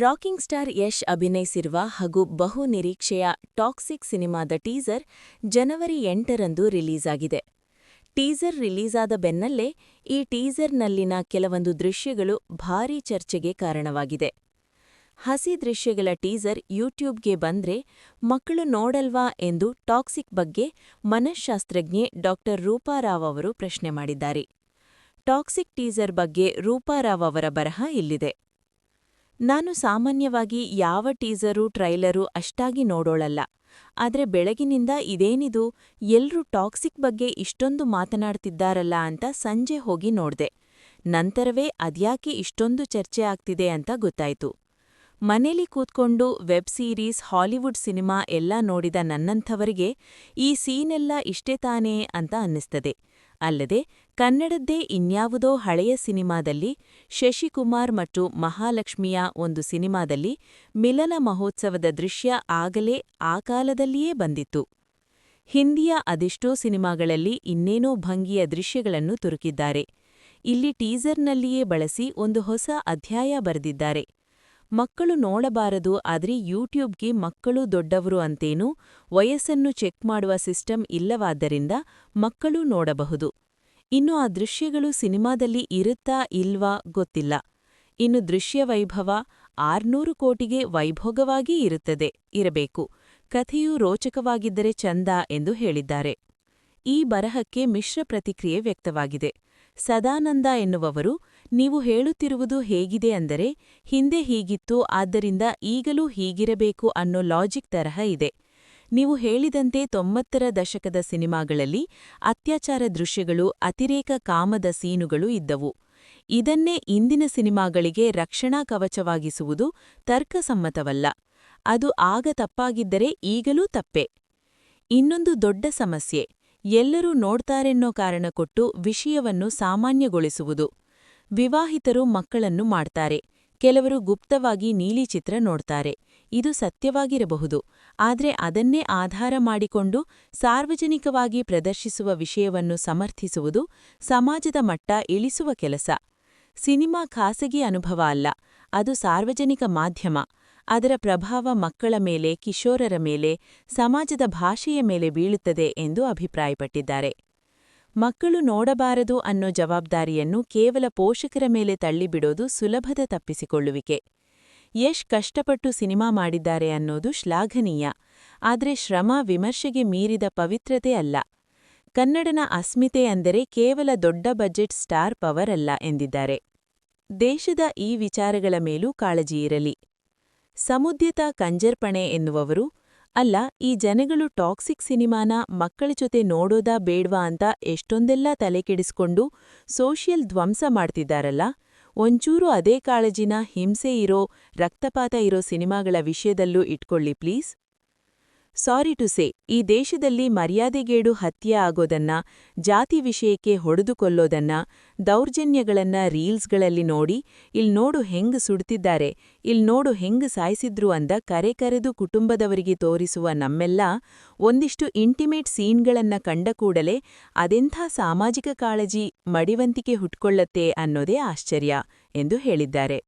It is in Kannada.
ರಾಕಿಂಗ್ ಸ್ಟಾರ್ ಯಶ್ ಅಭಿನಯಿಸಿರುವ ಹಾಗೂ ಬಹು ನಿರೀಕ್ಷೆಯ ಟಾಕ್ಸಿಕ್ ಸಿನಿಮಾದ ಟೀಸರ್ ಜನವರಿ ಎಂಟರಂದು ರಿಲೀಸ್ ಆಗಿದೆ ಟೀಸರ್ ರಿಲೀಸಾದ ಬೆನ್ನಲ್ಲೇ ಈ ಟೀಸರ್ನಲ್ಲಿನ ಕೆಲವೊಂದು ದೃಶ್ಯಗಳು ಭಾರೀ ಚರ್ಚೆಗೆ ಕಾರಣವಾಗಿದೆ. ಹಸಿ ದೃಶ್ಯಗಳ ಟೀಸರ್ ಯೂಟ್ಯೂಬ್ಗೆ ಬಂದ್ರೆ ಮಕ್ಕಳು ನೋಡಲ್ವಾ ಎಂದು ಟಾಕ್ಸಿಕ್ ಬಗ್ಗೆ ಮನಃಶಾಸ್ತ್ರಜ್ಞೆ ಡಾ ರೂಪಾರಾವ್ ಅವರು ಪ್ರಶ್ನೆ ಮಾಡಿದ್ದಾರೆ. ಟಾಕ್ಸಿಕ್ ಟೀಸರ್ ಬಗ್ಗೆ ರೂಪಾರಾವ್ ಅವರ ಬರಹ ಇಲ್ಲಿದೆ. ನಾನು ಸಾಮಾನ್ಯವಾಗಿ ಯಾವ ಟೀಸರು, ಟ್ರೈಲರು ಅಷ್ಟಾಗಿ ನೋಡೋಳಲ್ಲ. ಆದ್ರೆ ಬೆಳಗಿನಿಂದ ಇದೇನಿದು, ಎಲ್ರೂ ಟಾಕ್ಸಿಕ್ ಬಗ್ಗೆ ಇಷ್ಟೊಂದು ಮಾತನಾಡ್ತಿದ್ದಾರಲ್ಲ ಅಂತ ಸಂಜೆ ಹೋಗಿ ನೋಡ್ದೆ. ನಂತರವೇ ಅದ್ಯಾಕೆ ಇಷ್ಟೊಂದು ಚರ್ಚೆ ಆಗ್ತಿದೆ ಅಂತ ಗೊತ್ತಾಯ್ತು. ಮನೇಲಿ ಕೂತ್ಕೊಂಡು ವೆಬ್ ಸೀರೀಸ್, ಹಾಲಿವುಡ್ ಸಿನಿಮಾ ಎಲ್ಲ ನೋಡಿದ ನನ್ನಂಥವರಿಗೆ ಈ ಸೀನೆಲ್ಲ ಇಷ್ಟೇ ತಾನೇ ಅಂತ ಅನ್ನಿಸ್ತದೆ. ಅಲ್ಲದೆ ಕನ್ನಡದ್ದೇ ಇನ್ಯಾವುದೋ ಹಳೆಯ ಸಿನಿಮಾದಲ್ಲಿ ಶಶಿಕುಮಾರ್ ಮತ್ತು ಮಹಾಲಕ್ಷ್ಮಿಯ ಒಂದು ಸಿನಿಮಾದಲ್ಲಿ ಮಿಲನ ಮಹೋತ್ಸವದ ದೃಶ್ಯ ಆಗಲೇ ಆ ಕಾಲದಲ್ಲಿಯೇ ಬಂದಿತ್ತು. ಹಿಂದಿಯ ಅದೆಷ್ಟೋ ಸಿನಿಮಾಗಳಲ್ಲಿ ಇನ್ನೇನೋ ಭಂಗಿಯ ದೃಶ್ಯಗಳನ್ನು ತುರುಕಿದ್ದಾರೆ. ಇಲ್ಲಿ ಟೀಸರ್ನಲ್ಲಿಯೇ ಬಳಸಿ ಒಂದು ಹೊಸ ಅಧ್ಯಾಯ ಬರೆದಿದ್ದಾರೆ. ಮಕ್ಕಳು ನೋಡಬಾರದು, ಆದರೆ ಯೂಟ್ಯೂಬ್ಗೆ ಮಕ್ಕಳು ದೊಡ್ಡವರು ಅಂತೇನೂ ವಯಸ್ಸನ್ನು ಚೆಕ್ ಮಾಡುವ ಸಿಸ್ಟಮ್ ಇಲ್ಲವಾದ್ದರಿಂದ ಮಕ್ಕಳೂ ನೋಡಬಹುದು. ಇನ್ನು ಆ ದೃಶ್ಯಗಳು ಸಿನಿಮಾದಲ್ಲಿ ಇರುತ್ತಾ ಇಲ್ವಾ ಗೊತ್ತಿಲ್ಲ. ಇನ್ನು ದೃಶ್ಯ ವೈಭವ ಆರ್ನೂರು ಕೋಟಿಗೆ ವೈಭೋಗವಾಗಿ ಇರುತ್ತದೆ, ಇರಬೇಕು. ಕಥೆಯು ರೋಚಕವಾಗಿದ್ದರೆ ಚಂದ ಎಂದು ಹೇಳಿದ್ದಾರೆ. ಈ ಬರಹಕ್ಕೆ ಮಿಶ್ರ ಪ್ರತಿಕ್ರಿಯೆ ವ್ಯಕ್ತವಾಗಿದೆ. ಸದಾನಂದ ಎನ್ನುವವರು, ನೀವು ಹೇಳುತ್ತಿರುವುದು ಹೇಗಿದೆ ಅಂದರೆ, ಹಿಂದೆ ಹೀಗಿತ್ತು, ಆದ್ದರಿಂದ ಈಗಲೂ ಹೀಗಿರಬೇಕು ಅನ್ನೋ ಲಾಜಿಕ್ ತರಹ ಇದೆ. ನೀವು ಹೇಳಿದಂತೆ ತೊಂಬತ್ತರ ದಶಕದ ಸಿನಿಮಾಗಳಲ್ಲಿ ಅತ್ಯಾಚಾರ ದೃಶ್ಯಗಳು, ಅತಿರೇಕ ಕಾಮದ ಸೀನುಗಳು ಇದ್ದವು. ಇದನ್ನೇ ಇಂದಿನ ಸಿನಿಮಾಗಳಿಗೆ ರಕ್ಷಣಾ ಕವಚವಾಗಿಸುವುದು ತರ್ಕಸಮ್ಮತವಲ್ಲ. ಅದು ಆಗ ತಪ್ಪಾಗಿದ್ದರೆ ಈಗಲೂ ತಪ್ಪೆ. ಇನ್ನೊಂದು ದೊಡ್ಡ ಸಮಸ್ಯೆ, ಎಲ್ಲರೂ ನೋಡ್ತಾರೆನ್ನೋ ಕಾರಣ ಕೊಟ್ಟು ವಿಷಯವನ್ನು ಸಾಮಾನ್ಯಗೊಳಿಸುವುದು. ವಿವಾಹಿತರು ಮಕ್ಕಳನ್ನು ಮಾಡ್ತಾರೆ. ಕೆಲವರು ಗುಪ್ತವಾಗಿ ನೀಲಿ ಚಿತ್ರ ನೋಡ್ತಾರೆ. ಇದು ಸತ್ಯವಾಗಿರಬಹುದು. ಆದರೆ ಅದನ್ನೇ ಆಧಾರ ಮಾಡಿಕೊಂಡು ಸಾರ್ವಜನಿಕವಾಗಿ ಪ್ರದರ್ಶಿಸುವ ವಿಷಯವನ್ನು ಸಮರ್ಥಿಸುವುದು ಸಮಾಜದ ಮಟ್ಟ ಇಳಿಸುವ ಕೆಲಸ. ಸಿನಿಮಾ ಖಾಸಗಿ ಅನುಭವ ಅಲ್ಲ. ಅದು ಸಾರ್ವಜನಿಕ ಮಾಧ್ಯಮ. ಅದರ ಪ್ರಭಾವ ಮಕ್ಕಳ ಮೇಲೆ, ಕಿಶೋರರ ಮೇಲೆ, ಸಮಾಜದ ಭಾಷೆಯ ಮೇಲೆ ಬೀಳುತ್ತದೆ ಎಂದು ಅಭಿಪ್ರಾಯಪಟ್ಟಿದ್ದಾರೆ. ಮಕ್ಕಳು ನೋಡಬಾರದು ಅನ್ನೋ ಜವಾಬ್ದಾರಿಯನ್ನು ಕೇವಲ ಪೋಷಕರ ಮೇಲೆ ತಳ್ಳಿಬಿಡೋದು ಸುಲಭದ ತಪ್ಪಿಸಿಕೊಳ್ಳುವಿಕೆ. ಯಶ್ ಕಷ್ಟಪಟ್ಟು ಸಿನಿಮಾ ಮಾಡಿದ್ದಾರೆ ಅನ್ನೋದು ಶ್ಲಾಘನೀಯ, ಆದರೆ ಶ್ರಮ ವಿಮರ್ಶೆಗೆ ಮೀರಿದ ಪವಿತ್ರತೆ ಅಲ್ಲ. ಕನ್ನಡನ ಅಸ್ಮಿತೆ ಅಂದರೆ ಕೇವಲ ದೊಡ್ಡ ಬಜೆಟ್ ಸ್ಟಾರ್ ಪವರ್ ಅಲ್ಲ ಎಂದಿದ್ದಾರೆ. ದೇಶದ ಈ ವಿಚಾರಗಳ ಮೇಲೂ ಕಾಳಜಿಯಿರಲಿ ಸಮುದ್ಯತ ಕಂಜರ್ಪಣೆ ಎನ್ನುವವರು ಅಲ್ಲ, ಈ ಜನಗಳು ಟಾಕ್ಸಿಕ್ ಸಿನಿಮಾನ ಮಕ್ಕಳ ಜೊತೆ ನೋಡೋದಾ ಬೇಡ್ವಾ ಅಂತ ಎಷ್ಟೊಂದೆಲ್ಲ ತಲೆಕೆಡಿಸ್ಕೊಂಡು ಸೋಷಿಯಲ್ ಧ್ವಂಸ ಮಾಡ್ತಿದ್ದಾರಲ್ಲ? ಒಂಚೂರು ಅದೇ ಕಾಳಜಿನ ಹಿಂಸೆ ಇರೋ, ರಕ್ತಪಾತ ಇರೋ ಸಿನಿಮಾಗಳ ವಿಷಯದಲ್ಲೂ ಇಟ್ಕೊಳ್ಳಿ ಪ್ಲೀಸ್. ಸಾರಿ ಟು ಸೇ, ಈ ದೇಶದಲ್ಲಿ ಮರ್ಯಾದೆಗೇಡು ಹತ್ಯೆ ಆಗೋದನ್ನ, ಜಾತಿ ವಿಷಯಕ್ಕೆ ಹೊಡೆದುಕೊಲ್ಲೋದನ್ನ ದೌರ್ಜನ್ಯಗಳನ್ನ ರೀಲ್ಸ್ಗಳಲ್ಲಿ ನೋಡಿ, ಇಲ್ ನೋಡು ಹೆಂಗ್ ಸುಡ್ತಿದ್ದಾರೆ, ಇಲ್ ನೋಡು ಹೆಂಗ್ ಸಾಯಿಸಿದ್ರು ಅಂದ ಕರೆ ಕರೆದು ಕುಟುಂಬದವರಿಗೆ ತೋರಿಸುವ ನಮ್ಮೆಲ್ಲ ಒಂದಿಷ್ಟು ಇಂಟಿಮೇಟ್ ಸೀನ್ಗಳನ್ನ ಕಂಡ ಕೂಡಲೇ ಅದೆಂಥ ಸಾಮಾಜಿಕ ಕಾಳಜಿ ಮಡಿವಂತಿಕೆ ಹುಟ್ಕೊಳ್ಳತ್ತೆ ಅನ್ನೋದೇ ಆಶ್ಚರ್ಯ ಎಂದು ಹೇಳಿದ್ದಾರೆ.